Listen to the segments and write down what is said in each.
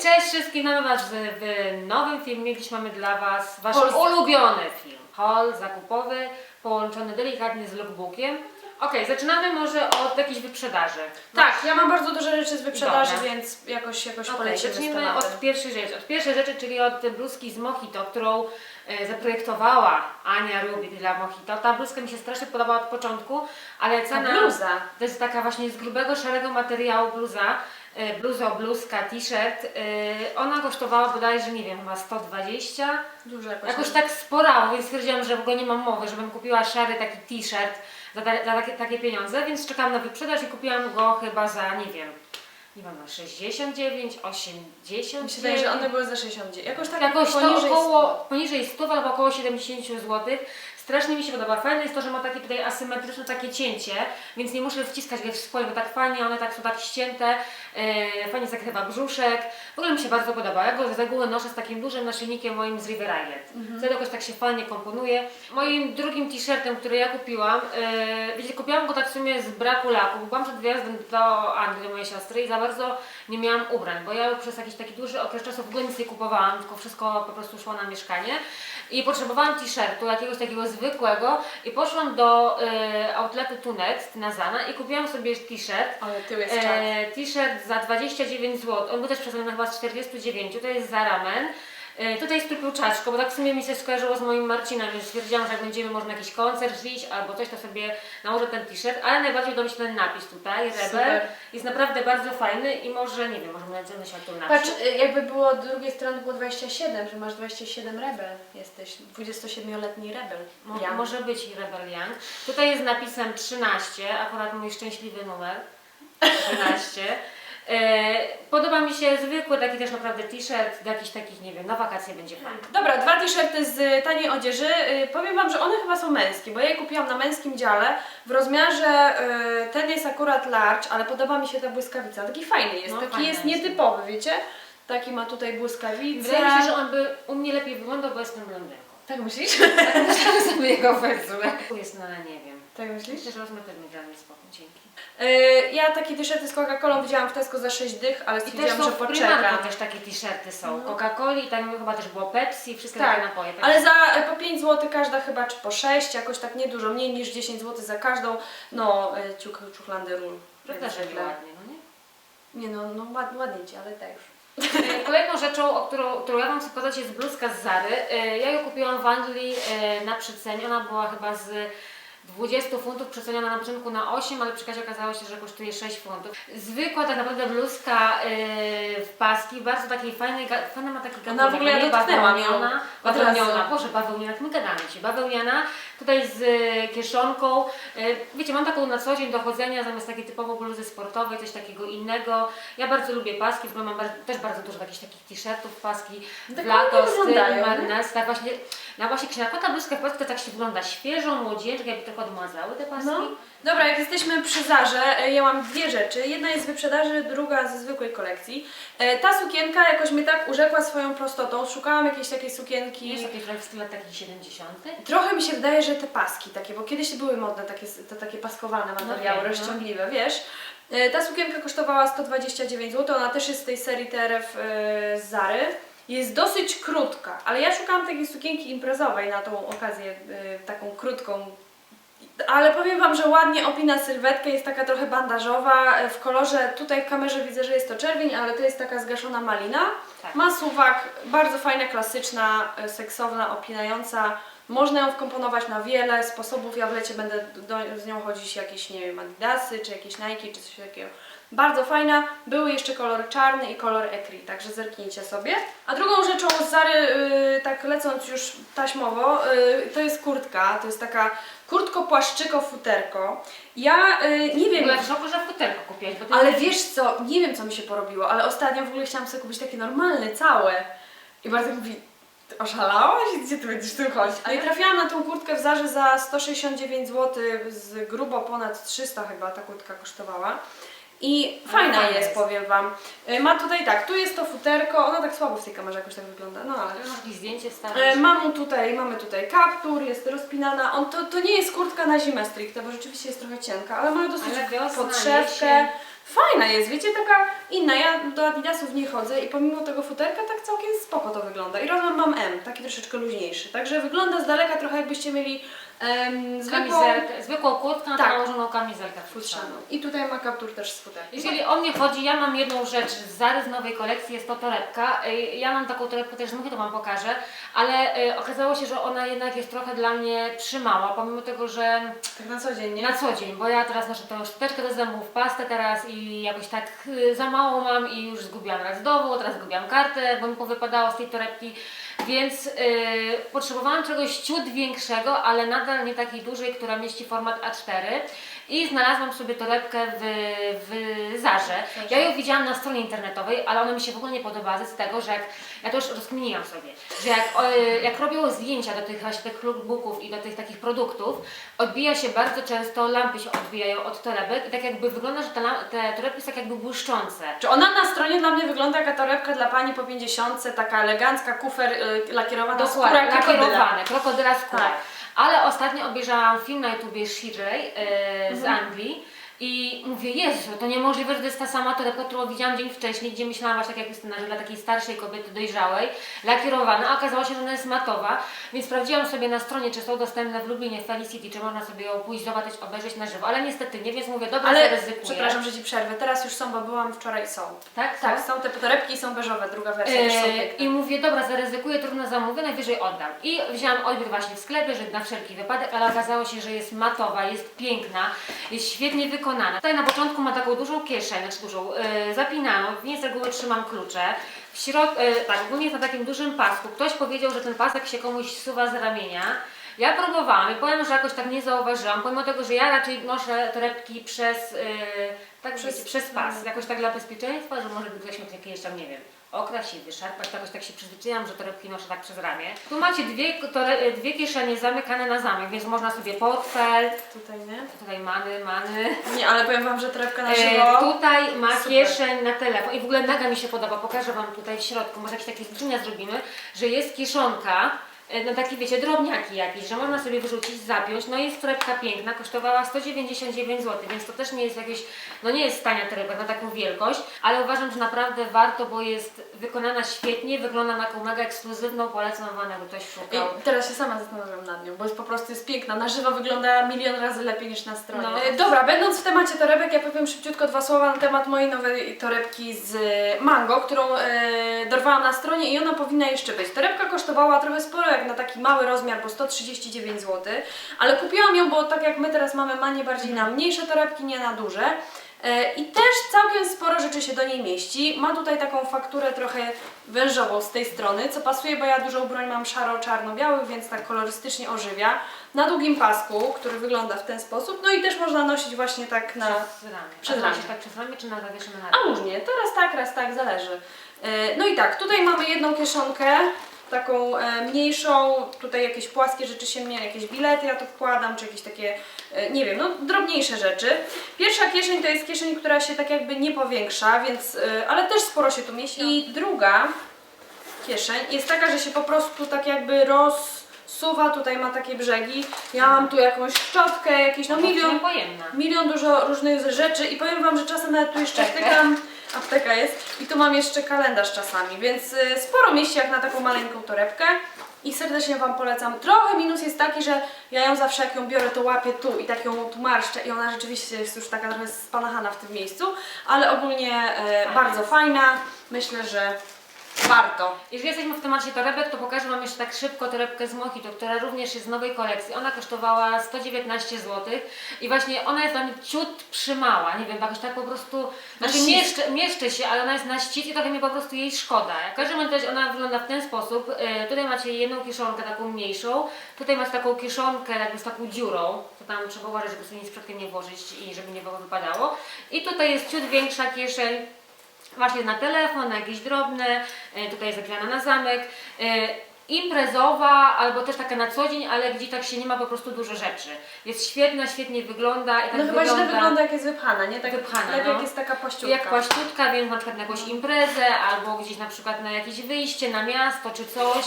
Cześć wszystkim, mamy Was w, nowym filmie. Dziś mamy dla Was Wasz Polski. ulubiony film. Haul zakupowy, połączony delikatnie z lookbookiem. Okej, zaczynamy może od jakiejś wyprzedaży. Tak, ja mam bardzo dużo rzeczy z wyprzedaży, Dobra. więc jakoś, jakoś Okej, polecimy z zacznijmy tematem. od pierwszej rzeczy. Od pierwszej rzeczy, czyli od bluzki z Mojito, którą e, zaprojektowała Ania Rubik dla Mojito. Ta bluzka mi się strasznie podobała od początku, ale Ta cena... bluza. To jest taka właśnie z grubego, szarego materiału bluza, bluzo, bluzka, t-shirt. e, Ona kosztowała bodajże, nie wiem, chyba 120. Dużo jakoś. Jakoś tak spora, więc stwierdziłam, że w ogóle nie mam mowy, żebym kupiła szary taki t-shirt za, ta- za takie, takie pieniądze, więc czekałam na wyprzedaż i kupiłam go chyba za, nie wiem, nie wiem, na 69, 80. Mi się wydaje, że one były za 60. Jakoś tak Jakoś to poniżej około, 100. poniżej 100 albo około 70 zł. Strasznie mi się podoba. Fajne jest to, że ma takie tutaj asymetryczne takie cięcie, więc nie muszę wciskać je w spodnie, bo tak fajnie, one tak są tak ścięte, e, fajnie zakrywa brzuszek. W ogóle mi się bardzo podoba. Ja go z reguły noszę z takim dużym naszyjnikiem moim z River Island. Mhm. Wtedy jakoś tak się fajnie komponuje. Moim drugim t-shirtem, który ja kupiłam, e, wiecie, kupiłam go tak w sumie z braku laku. bo Byłam przed wyjazdem do Anglii, mojej siostry i za bardzo nie miałam ubrań, bo ja przez jakiś taki duży okres czasu w ogóle nic nie kupowałam, tylko wszystko po prostu szło na mieszkanie. I potrzebowałam t-shirtu, jakiegoś takiego zwykłego i poszłam do e, outletu Tunet na Zana i kupiłam sobie t-shirt. Ale tył jest. E, t-shirt za 29 zł, on był też przeceniony chyba z 49, to jest za ramen. E, tutaj jest tylko czaczko, bo tak w sumie mi się skojarzyło z moim Marcinem, więc stwierdziłam, że jak będziemy może na jakiś koncert iść albo coś, to sobie nałożę ten t-shirt, ale najbardziej podoba mi się ten napis tutaj, Rebel. Super. Jest naprawdę bardzo fajny i może, nie wiem, może na na światło napis. Patrz, y, jakby było z drugiej strony było 27, że masz 27 rebel. Jesteś 27-letni rebel. Mo- Ja. Może być i Rebel Young. Tutaj jest napisem 13, akurat mój szczęśliwy numer. 13. E, podoba mi się zwykły taki też naprawdę t-shirt, do jakichś takich, nie wiem, na wakacje będzie fajny. Dobra, dwa t-shirty z taniej odzieży. Y, Powiem Wam, że one chyba są męskie, bo ja je kupiłam na męskim dziale. W rozmiarze y, ten jest akurat large, ale podoba mi się ta błyskawica. Taki fajny jest, No, taki fajny jest jest. nietypowy, wiecie? Taki ma tutaj błyskawicę. Wydaje mi się, że on by u mnie lepiej wyglądał, bo jestem blondynką. Tak myślisz? Tak myślałam sobie jego wezmę. Jest na, nie wiem. tak myślisz? Myślę, że rozmiar też mi dla mnie spoko, dzięki. Y, ja takie t-shirty z Coca-Colą widziałam w Tesco za 6 dych, ale I też stwierdziłam, są że w poczekam. Primarku też takie t-shirty są. No. Coca-Coli, tam chyba też było Pepsi, wszystkie Tak, takie napoje. Ale za e, po 5 zł każda chyba, czy po 6, jakoś tak niedużo, mniej niż 10 zł za każdą, no e, ciuch, ciuchlandy ról. Prawda, że ładnie, no nie? Nie no, no ład, ładnie ci, ale tak już. E, Kolejną rzeczą, o którą, którą ja Wam chcę pokazać jest bluzka z Zary. E, Ja ją kupiłam w Anglii e, na przecenie. Ona była chyba z 20 funtów, przeceniona na początku na 8, ale przy kasie okazało się, że kosztuje 6 funtów. Zwykła tak naprawdę bluzka e, w paski, bardzo takiej fajnej, ga- fajna ma taki Ona w ogóle ja nie dotknęłam ją od bawełniana. Boże, bawełniana, jak my gadamy Ci, bawełniana, tutaj z e, kieszonką. E, Wiecie, mam taką na co dzień do chodzenia, zamiast takiej typowo bluzy sportowej, coś takiego innego. Ja bardzo lubię paski, bo mam bardzo, też bardzo dużo takich, takich t-shirtów, paski, Tak w lato, styl, marines, tak właśnie, no właśnie, jak taka bluzka w paski, to tak się wygląda świeżo, młodzieńczo, jakby trochę odmazały te paski. No. Dobra, jak jesteśmy przy Zarze, e, ja mam dwie rzeczy. Jedna jest z wyprzedaży, druga ze zwykłej kolekcji. E, Ta sukienka jakoś mnie tak urzekła swoją prostotą. Szukałam jakiejś takiej sukienki. Jest jakieś w stylu takich 70. Trochę mi się wydaje, że te paski takie, bo kiedyś były modne takie, te takie paskowane materiały, wiem, no. rozciągliwe, wiesz. E, Ta sukienka kosztowała 129 zł, ona też jest z tej serii TRF z Zary. Jest dosyć krótka, ale ja szukałam takiej sukienki imprezowej na tą okazję, taką krótką. Ale powiem Wam, że ładnie opina sylwetkę, jest taka trochę bandażowa, w kolorze, tutaj w kamerze widzę, że jest to czerwień, ale to jest taka zgaszona malina. Tak. Ma suwak, bardzo fajna, klasyczna, e, seksowna, opinająca. Można ją wkomponować na wiele sposobów. Ja w lecie będę do, z nią chodzić jakieś, nie wiem, adidasy, czy jakieś Nike, czy coś takiego. Bardzo fajna. Były jeszcze kolor czarny i kolor ecri, także zerknijcie sobie. A drugą rzeczą z Zary, y, tak lecąc już taśmowo, y, to jest kurtka. To jest taka kurtko-płaszczyko-futerko. Ja y, nie wiem... Była w szoku, że futerko kupiłaś, Ale wiesz co, nie wiem co mi się porobiło, ale ostatnio w ogóle chciałam sobie kupić takie normalne, całe. I bardzo mówi, ty oszalałaś? Gdzie ty będziesz tym chodzić? Ale trafiłam na tą kurtkę w Zarze za 169 zł, z grubo ponad 300 chyba ta kurtka kosztowała. I fajna fajna jest, jest. powiem Wam. Y, Ma tutaj tak, tu jest to futerko, ona tak słabo w tej kamerze jakoś tak wygląda, no ale... Jakieś zdjęcie E, stare? Mam tutaj, mamy tutaj kaptur, jest rozpinana. On, to, to nie jest kurtka na zimę stricte, bo rzeczywiście jest trochę cienka, ale ma dosyć Ale wiosna, podszewkę. jesień. Fajna jest, wiecie, taka inna. Ja do Adidasów nie chodzę i pomimo tego futerka tak całkiem spoko to wygląda. I rozmiar mam M, taki troszeczkę luźniejszy. Także wygląda z daleka trochę jakbyście mieli em, zwykłą Kamizelkę, zwykłą kurtkę na Tak. nałożoną kamizelkę futrzaną. I tutaj ma kaptur też z futerkiem. Jeżeli o mnie chodzi, ja mam jedną rzecz z nowej kolekcji, jest to torebka. Y, Ja mam taką torebkę też z muchy, to Wam pokażę, ale y, okazało się, że ona jednak jest trochę dla mnie przymała, pomimo tego, że Tak na co dzień, nie? na co dzień, bo ja teraz noszę tą szczoteczkę do zębów, pastę teraz i jakoś tak y, za mało mam i już zgubiłam raz znowu, teraz zgubiłam kartę, bo mi powypadało z tej torebki, więc y, potrzebowałam czegoś ciut większego, ale nadal nie takiej dużej, która mieści format A4 i znalazłam sobie torebkę w, w Zarze. Ja ją widziałam na stronie internetowej, ale ona mi się w ogóle nie podoba z tego, że jak, ja to już rozkminiłam sobie, że jak, jak robią zdjęcia do tych właśnie tych lookbooków i do tych takich produktów, odbija się bardzo często, lampy się odbijają od torebek i tak jakby wygląda, że te, te torebki są tak jakby błyszczące. Czy ona na stronie dla mnie wygląda jak torebka dla pani po 50, taka elegancka, kufer y, lakierowana skóra Dokładnie, krokodyla. lakierowane, krokodyla skóra. Tak. Ale ostatnio obejrzałam film na YouTubie Shirley e, z Mhm. I mówię, Jezu, to niemożliwe, że to jest ta sama torebka, którą widziałam dzień wcześniej, gdzie myślałam właśnie tak jak Justyna, że dla takiej starszej kobiety dojrzałej, lakierowana, a okazało się, że ona jest matowa, więc sprawdziłam sobie na stronie, czy są dostępne w Lublinie, w Felicity, czy można sobie ją pójść zobaczyć, obejrzeć na żywo, ale niestety nie, więc mówię, dobra, Ale zaryzykuję. przepraszam, że ci przerwę. Teraz już są, bo byłam wczoraj są. Tak? Tak, Są? te torebki i są beżowe, druga wersja też są piękne. I mówię, dobra, zaryzykuję, trudno zamówię, najwyżej oddam. I wzięłam odbiór właśnie w sklepie, że na wszelki wypadek, ale okazało się, że jest matowa, jest piękna, jest świetnie wykonana. Tutaj na początku ma taką dużą kieszeń, znaczy dużą, e, zapinaną, w niej z reguły trzymam klucze. W środku, e, tak, ogólnie jest na takim dużym pasku. Ktoś powiedział, że ten pasek się komuś suwa z ramienia. Ja próbowałam i powiem, że jakoś tak nie zauważyłam, pomimo tego, że ja raczej noszę torebki przez, e, tak Przez- przez, przez pas, jakoś tak dla bezpieczeństwa, że może ktoś miał jakieś tam, nie wiem, okraść się, wyszarpać, jakoś tak się przyzwyczaiłam, że torebki noszę tak przez ramię. Tu macie dwie, tore, dwie kieszenie zamykane na zamek, więc można sobie portfel, Tutaj nie? tutaj many, many. Nie, ale powiem wam, że torebka na E, żywo. tutaj ma Super. kieszeń na telefon i w ogóle naga mi się podoba, pokażę Wam tutaj w środku, może jakieś takie zdjęcia zrobimy, że jest kieszonka, e, no takie wiecie, drobniaki jakieś, że można sobie wyrzucić, zapiąć, no jest torebka piękna, kosztowała 199 zł, więc to też nie jest jakieś, no nie jest tania torebka na taką wielkość, ale uważam, że naprawdę warto, bo jest wykonana świetnie, wygląda na taką mega ekskluzywną, polecam Wam, jakby ktoś szukał. I teraz się sama zastanawiam nad nią, bo jest po prostu jest piękna. Na żywo wygląda milion razy lepiej niż na stronie. No. E, Dobra, będąc w temacie torebek, ja powiem szybciutko dwa słowa na temat mojej nowej torebki z Mango, którą e, dorwałam na stronie i ona powinna jeszcze być. Torebka kosztowała trochę sporo, jak na taki mały rozmiar, bo 139 zł, ale kupiłam ją, bo tak jak my teraz mamy manię bardziej na mniejsze torebki, nie na duże. E, I też całkiem sporo rzeczy się do niej mieści. Ma tutaj taką fakturę trochę wężową z tej strony, co pasuje, bo ja dużą broń mam szaro-czarno-białych, więc tak kolorystycznie ożywia. Na długim pasku, który wygląda w ten sposób. No i też można nosić właśnie tak na... Przez ramię. Przez ramię. tak przez ramię, czy na zawieszone na A różnie, to raz tak, raz tak, zależy. E, No i tak, tutaj mamy jedną kieszonkę, taką e, mniejszą, tutaj jakieś płaskie rzeczy się mnie, jakieś bilety ja tu wkładam, czy jakieś takie, e, nie wiem, no drobniejsze rzeczy. Pierwsza kieszeń to jest kieszeń, która się tak jakby nie powiększa, więc, e, ale też sporo się tu mieści. I druga kieszeń jest taka, że się po prostu tak jakby rozsuwa, tutaj ma takie brzegi. Ja mam tu jakąś szczotkę, jakieś no milion milion dużo różnych rzeczy i powiem Wam, że czasem nawet tu jeszcze Aptekę. Apteka jest. I tu mam jeszcze kalendarz czasami, więc y, sporo mieści jak na taką maleńką torebkę. I serdecznie Wam polecam. Trochę minus jest taki, że ja ją zawsze jak ją biorę to łapię tu i tak ją tu marszczę i ona rzeczywiście jest już taka trochę spanachana w tym miejscu, ale ogólnie e, bardzo fajna, myślę, że warto. Jeżeli jesteśmy w temacie torebek, to pokażę Wam jeszcze tak szybko torebkę z Mojito, która również jest z nowej kolekcji. Ona kosztowała 119 zł i właśnie ona jest dla mnie ciut przymała, nie wiem, jakoś tak po prostu, znaczy mieszczę się, ale ona jest na ścisk i trochę mi po prostu jej szkoda. W każdym razie ona wygląda w ten sposób, e, tutaj macie jedną kieszonkę taką mniejszą, tutaj macie taką kieszonkę jakby z taką dziurą, to tam trzeba uważać, żeby sobie nic przypadkiem nie włożyć i żeby nie wypadało. I tutaj jest ciut większa kieszeń, właśnie na telefon, na jakieś drobne, e, tutaj jest zapisana na zamek. E, imprezowa albo też taka na co dzień, ale gdzie tak się nie ma po prostu dużo rzeczy. Jest świetna, świetnie wygląda i tak No chyba wygląda, źle wygląda jak jest wypchana, nie? Tak Wypchana, lepiej no. jak jest taka paściutka. jak płaściutka, więc na przykład na jakąś imprezę albo gdzieś na przykład na jakieś wyjście na miasto czy coś,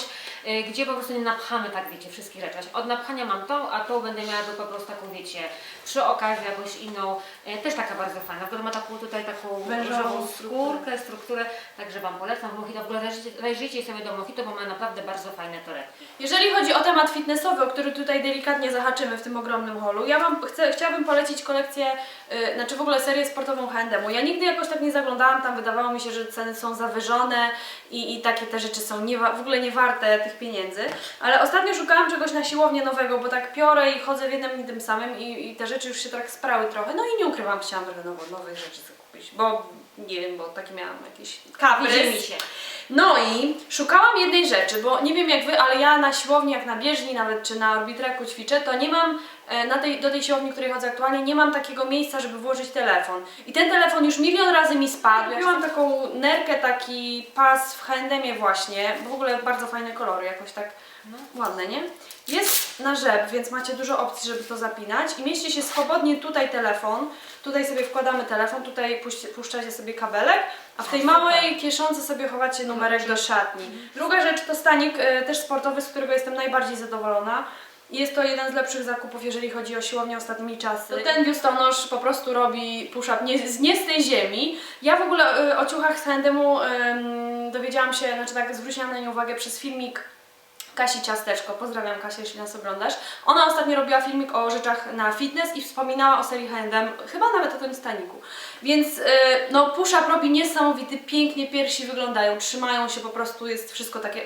gdzie po prostu nie napchamy tak, wiecie, wszystkich rzeczy. Od napchania mam tą, a tą będę miała po prostu taką, wiecie, przy okazji jakąś inną, y, też taka bardzo fajna. W ogóle ma taką tutaj taką Wężową różową skórkę, strukturę, także Wam polecam. Mojito w ogóle zajrzyjcie, zajrzyjcie sobie do Mojito, bo ma naprawdę bardzo fajne torebki. Jeżeli chodzi o temat fitnessowy, o który tutaj delikatnie zahaczymy w tym ogromnym holu, ja Wam chcę, chciałabym polecić kolekcję, yy, znaczy w ogóle serię sportową H&M. Ja nigdy jakoś tak nie zaglądałam, tam wydawało mi się, że ceny są zawyżone i, i takie te rzeczy są nie, w ogóle nie tych pieniędzy, ale ostatnio szukałam czegoś na siłownię nowego, bo tak piorę i chodzę w jednym i tym samym i, i te rzeczy już się tak sprały trochę, no i nie ukrywam, chciałam trochę nowych rzeczy zakupić, bo nie wiem, bo taki miałam jakiś kaprys. Się. No i szukałam jednej rzeczy, bo nie wiem jak wy, ale ja na siłowni, jak na bieżni nawet, czy na orbitraku ćwiczę, to nie mam, e, na tej, do tej siłowni, której chodzę aktualnie, nie mam takiego miejsca, żeby włożyć telefon. I ten telefon już milion razy mi spadł. Ja mam taką nerkę, taki pas w H&M właśnie, w ogóle bardzo fajne kolory, jakoś tak ładne, nie? Jest na rzep, więc macie dużo opcji, żeby to zapinać i mieści się swobodnie tutaj telefon, tutaj sobie wkładamy telefon, tutaj puści- puszczacie sobie kabelek, a w tej małej kieszonce sobie chowacie numerek do szatni. Druga rzecz to stanik e, też sportowy, z którego jestem najbardziej zadowolona. Jest to jeden z lepszych zakupów, jeżeli chodzi o siłownię ostatnimi czasy. Ten biustonosz po prostu robi push-up nie, z- nie z tej ziemi. Ja w ogóle e, o ciuchach z em, dowiedziałam się, znaczy tak zwróciłam na nie uwagę przez filmik Kasi Ciasteczko. Pozdrawiam Kasię, jeśli nas oglądasz. Ona ostatnio robiła filmik o rzeczach na fitness i wspominała o serii H&M, chyba nawet o tym staniku. Więc yy, no push-up robi niesamowity, pięknie piersi wyglądają, trzymają się po prostu, jest wszystko takie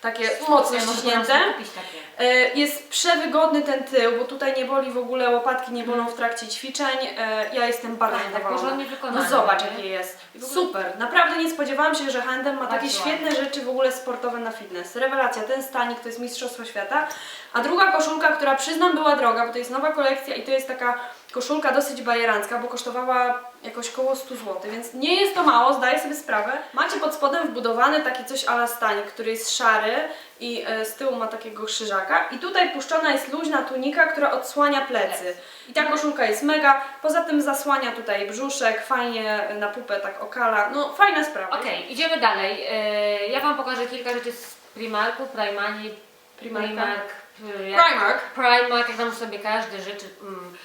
takie mocno ściśnięte. takie. E, Jest przewygodny ten tył, bo tutaj nie boli w ogóle, łopatki nie bolą w trakcie ćwiczeń. E, Ja jestem bardzo Fajne, tak zadowolona. porządnie No zobacz jakie jest. Super. Naprawdę nie spodziewałam się, że H&M ma takie Bardzo świetne rzeczy w ogóle sportowe na fitness. Rewelacja, ten stanik to jest Mistrzostwo Świata. A druga koszulka, która przyznam była droga, bo to jest nowa kolekcja i to jest taka koszulka dosyć bajerancka, bo kosztowała jakoś koło 100 zł, więc nie jest to mało, zdaję sobie sprawę. Macie pod spodem wbudowany taki coś ala stanik, który jest szary i e, z tyłu ma takiego krzyżaka i tutaj puszczona jest luźna tunika, która odsłania plecy. I ta koszulka jest mega, poza tym zasłania tutaj brzuszek, fajnie na pupę tak okala, no fajna sprawa. Okej, idziemy dalej. E, Ja Wam pokażę kilka rzeczy z Primarku, Primani, Primarka. Primark, Primark. Primark, jak tam sobie każde rzeczy mm,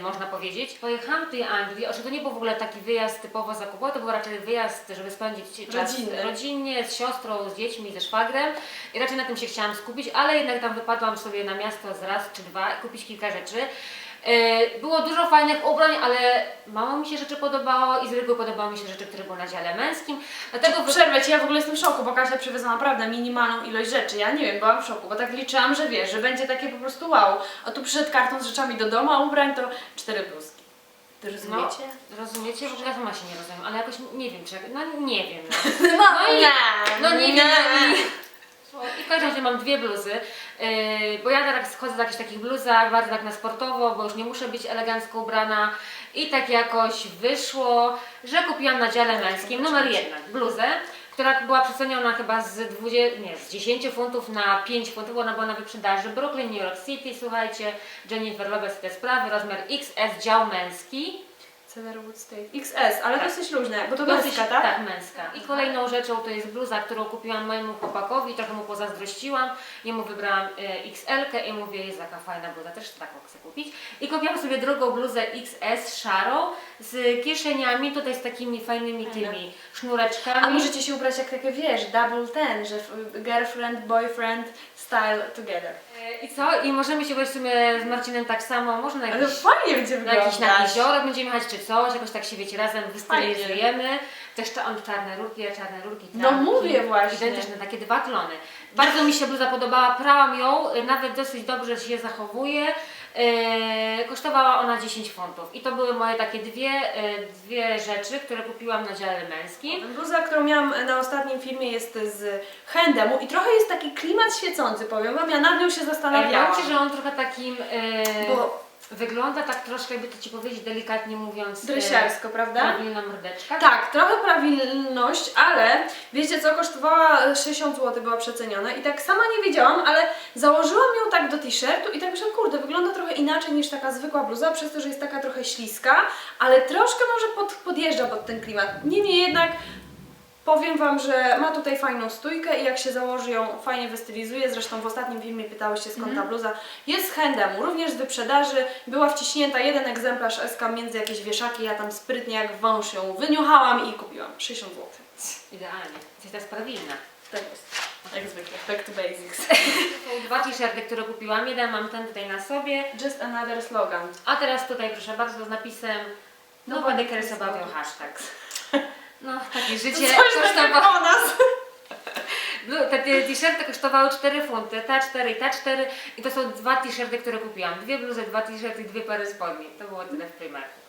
można powiedzieć. Pojechałam do tej Anglii, oczywiście to nie był w ogóle taki wyjazd typowo zakupowy, to był raczej wyjazd, żeby spędzić czas Rodzinny. rodzinnie, z siostrą, z dziećmi, ze szwagrem i raczej na tym się chciałam skupić, ale jednak tam wypadłam sobie na miasto z raz czy dwa i kupić kilka rzeczy. E, Było dużo fajnych ubrań, ale mało mi się rzeczy podobało i z reguły podobały mi się rzeczy, które były na dziale męskim. Dlatego wy... Przerwę Ci, ja w ogóle jestem w szoku, bo Kasia przywiozła naprawdę minimalną ilość rzeczy. Ja nie wiem, byłam w szoku, bo tak liczyłam, że wiesz, że będzie takie po prostu wow. A tu przyszedł karton z rzeczami do domu, a ubrań to cztery bluzki. Ty rozumiecie? No, rozumiecie? W ogóle ja sama się nie rozumiem, ale jakoś nie wiem, czy... No nie wiem. No, No, i- nie, no nie wiem. No, i... I w każdym razie mam dwie bluzy, bo ja teraz schodzę w jakichś takich bluzach, bardzo tak na sportowo, bo już nie muszę być elegancko ubrana i tak jakoś wyszło, że kupiłam na dziale męskim numer jeden bluzę, która była przeceniona chyba z, 20, nie, z 10 funtów na 5 funtów, ona była na wyprzedaży. Brooklyn, New York City, słuchajcie, Jennifer Lopez te sprawy, rozmiar XS, dział męski. Cedarwood State. XS, ale Tak. dosyć luźne, bo to Dosyć, męska, tak? Tak, męska. I kolejną rzeczą to jest bluza, którą kupiłam mojemu chłopakowi, trochę mu pozazdrościłam. Jemu wybrałam e, XL i mówię, jest taka fajna bluza, też taką chcę kupić. I kupiłam sobie drugą bluzę XS szarą z kieszeniami, tutaj z takimi fajnymi tymi sznureczkami. A możecie się ubrać jak takie, wiesz, double ten, że girlfriend, boyfriend, style together. E, I co? I możemy się właśnie w sumie z Marcinem tak samo, może na Ale jakiś fajnie będzie Na jakiś wyglądać. na jezioro będziemy jechać czy coś, jakoś tak się wiecie, razem wystylizujemy. Też cza- on czarne rurki, ja czarne rurki. No trampki. mówię właśnie. Identyczne, takie dwa klony. Bardzo mi się bluza podobała, prałam ją, y, nawet dosyć dobrze się zachowuje. Yy, kosztowała ona 10 funtów. I to były moje takie dwie, yy, dwie rzeczy, które kupiłam na dziale męskim. Bluza, którą miałam na ostatnim filmie jest z H&M i trochę jest taki klimat świecący, powiem wam, ja nad nią się zastanawiałam. Powiem Ci, że on trochę takim... Yy, Bo wygląda tak troszkę, jakby to Ci powiedzieć delikatnie mówiąc, Dresiarsko, prawda? prawilna mordeczka. Tak, trochę prawilność, ale wiecie co, kosztowała 60 zł, była przeceniona i tak sama nie wiedziałam, ale założyłam do t-shirtu i tak myślałam, kurde, wygląda trochę inaczej niż taka zwykła bluza, przez to, że jest taka trochę śliska, ale troszkę może pod, podjeżdża pod ten klimat. Niemniej jednak powiem Wam, że ma tutaj fajną stójkę i jak się założy ją, fajnie wystylizuje. Zresztą w ostatnim filmie pytałyście skąd ta bluza. Jest z handemu, również z wyprzedaży. Była wciśnięta jeden egzemplarz SK między jakieś wieszaki. Ja tam sprytnie jak wąż ją wyniuchałam i kupiłam. 60 zł. Idealnie. Jesteś teraz prawilna. Tak jest. Jak zwykle. Back to basics. To są dwa t-shirty, które kupiłam. Jeden mam ten tutaj na sobie, Just another slogan. a teraz tutaj proszę bardzo z napisem Nobody Nobody cares about your hashtags. No, takie życie kosztowało. o nas. No, te te t-shirty kosztowały 4 funty, ta 4 i ta 4 i to są dwa t-shirty, które kupiłam. Dwie bluzy, dwa t-shirty i dwie pary spodni. To było tyle w Primarku.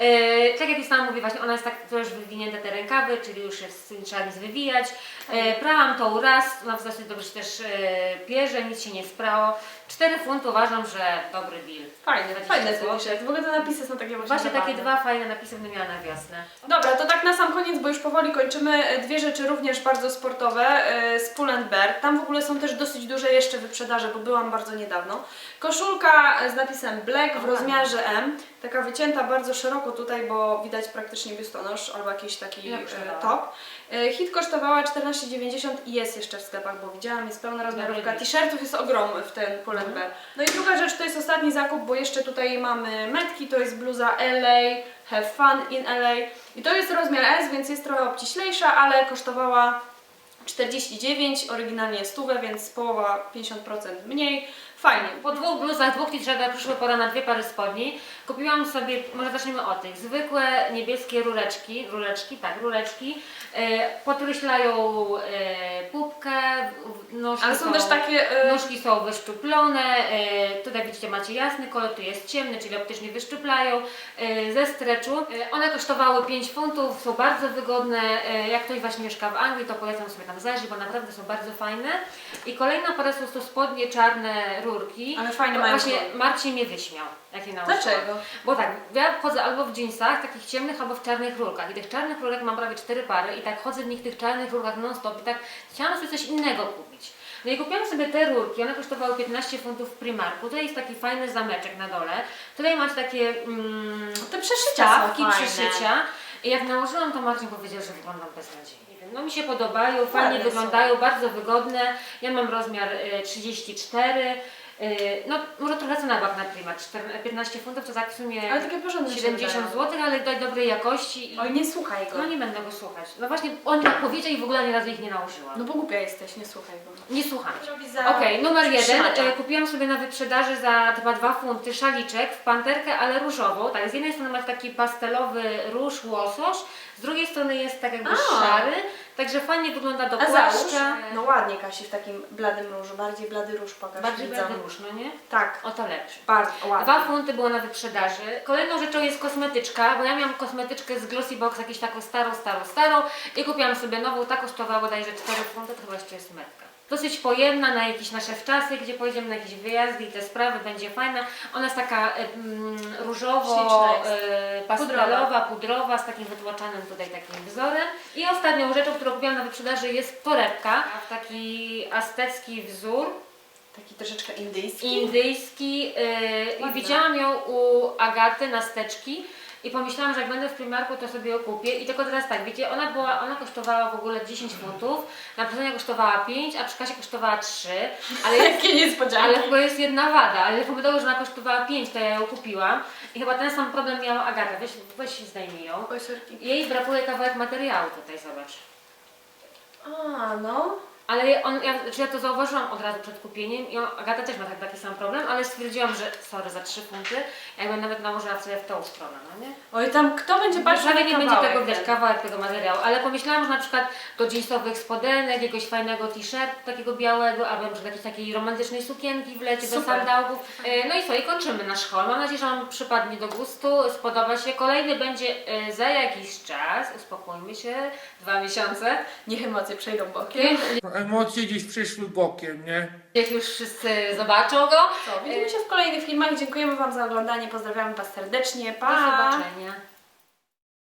E, tak jak już sama mówię, właśnie ona jest tak też wywinięte te rękawy, czyli już jest, trzeba nic wywijać. E, prałam tą raz, no w zasadzie dobrze się też e, pierze, nic się nie sprało. 4 funty uważam, że dobry deal. Fajne, 20 fajne te zł. t-shirty. W ogóle te napisy są takie właśnie Właśnie takie zabawne. dwa fajne napisy będę miała na wiosnę. Dobra, to tak na sam koniec, bo już powoli kończymy. Dwie rzeczy również bardzo sportowe e, z Pull Bear. Tam w ogóle są też dosyć duże jeszcze wyprzedaże, bo byłam bardzo niedawno. Koszulka z napisem Black w rozmiarze M. Taka wycięta bardzo szeroko tutaj, bo widać praktycznie biustonosz albo jakiś taki e, top. E, Hit kosztowała 14,90 i jest jeszcze w sklepach, bo widziałam, jest pełna rozmiarówka. T-shirtów jest ogromny w ten Pull Mhm. No i druga rzecz to jest ostatni zakup, bo jeszcze tutaj mamy metki, to jest bluza LA, Have Fun in LA. I to jest rozmiar S, więc jest trochę obciślejsza, ale kosztowała 49, oryginalnie 100, więc połowa 50% mniej. Fajnie. Po dwóch bluzach, dwóch t-shirtach przyszła pora na dwie pary spodni. Kupiłam sobie, może zacznijmy od tych, zwykłe niebieskie rureczki, rureczki, tak, rureczki. E, podkreślają e, pupkę, nóżki Ale są też takie... e, Nóżki są wyszczuplone, e, tutaj widzicie macie jasny kolor, tu jest ciemny, czyli optycznie wyszczuplają e, ze streczu. E, One kosztowały 5 funtów, są bardzo wygodne. E, Jak ktoś właśnie mieszka w Anglii, to polecam sobie tam zajrzeć, bo naprawdę są bardzo fajne. I kolejna para są to spodnie czarne rurki. Ale fajne mają Właśnie kolor. Marcin mnie wyśmiał, jak je nałożyłam. Dlaczego? Bo tak, ja chodzę albo w jeansach, takich ciemnych, albo w czarnych rurkach. I tych czarnych rurek mam prawie cztery pary i tak chodzę w nich tych czarnych rurkach non stop i tak chciałam sobie coś innego kupić. No i kupiłam sobie te rurki, one kosztowały 15 funtów w Primarku. Tutaj jest taki fajny zameczek na dole. Tutaj macie takie mm, Te przeszycia są przeszycia. I jak nałożyłam to Marcin powiedział, że wyglądam beznadziejnie. No mi się podobają, fajnie Ładne wyglądają, bardzo wygodne. Ja mam rozmiar y, 34. y, No może trochę cena była na Primark, 14 15 funtów to tak w sumie Ale takie porządne się 70 wydają. zł, ale do dobrej jakości. I... Oj, nie słuchaj go. No nie będę go słuchać. No właśnie on tak powiedział i w ogóle ani razu ich nie nałożyłam. No bo głupia jesteś, nie słuchaj go. Nie słucham. Za- Okej, numer jeden. E, kupiłam sobie na wyprzedaży za chyba 2 funty szaliczek w panterkę, ale różową. Tak, z jednej strony macie taki pastelowy róż, łosoś, z drugiej strony jest tak jakby A. szary, także fajnie wygląda do płaszcza. No ładnie Kasi w takim bladym różu, bardziej blady róż pokaż Bardziej widzom. blady róż, no nie? Tak, O to lepszy. bardzo ładnie. Dwa funty było na wyprzedaży. Kolejną rzeczą jest kosmetyczka, bo ja miałam kosmetyczkę z Glossy Box, jakąś taką starą, starą, starą i kupiłam sobie nową, ta kosztowała bodajże 4 funty, to chyba jeszcze jest metka. Dosyć pojemna na jakieś nasze wczasy, gdzie pojedziemy na jakieś wyjazdy i te sprawy, będzie fajna. Ona jest taka mm, różowo, Śliczna jest. e, pastelowa, pudrowa, z takim wytłaczanym tutaj takim wzorem. I ostatnią rzeczą, którą kupiłam na wyprzedaży jest torebka w taki aztecki wzór Taki troszeczkę indyjski. indyjski yy, i Ładna. widziałam ją u Agaty na steczki i pomyślałam, że jak będę w Primarku, to sobie ją kupię i tylko teraz tak, wiecie, ona była, ona kosztowała w ogóle 10 funtów, na przecenie kosztowała 5, a przy kasie kosztowała 3, ale jest, Jakie niespodzianki. ale chyba jest jedna wada, ale pomyślałam, że ona kosztowała 5, to ja ją kupiłam i chyba ten sam problem miała Agata, weź, weź zdejmij ją. Oj, sorki. Jej brakuje kawałek materiału tutaj, zobacz. A, no. Ale on, ja, znaczy ja to zauważyłam od razu przed kupieniem i on, Agata też ma tak, taki sam problem, ale stwierdziłam, że sorry, za 3 funty, jakby nawet nałożyła sobie w tą stronę, no nie? Oj, tam kto będzie patrzył Prawie nie będzie tego, wiesz, ten? kawałek tego materiału, ale pomyślałam, że na przykład do jeansowych spodenek, jakiegoś fajnego t-shirtu takiego białego, albo na przykład jakiejś takiej romantycznej sukienki wlecie do Super. sandałów. E, No i co, i kończymy nasz haul. Mam nadzieję, że Wam przypadnie do gustu, spodoba się. Kolejny będzie e, za jakiś czas, uspokójmy się, dwa miesiące. Niech emocje przejdą bokiem. Emocje gdzieś przyszły bokiem, nie? Niech już wszyscy zobaczą go. Co, widzimy się w kolejnych filmach. Dziękujemy Wam za oglądanie. Pozdrawiamy Was serdecznie. Pa! Do zobaczenia.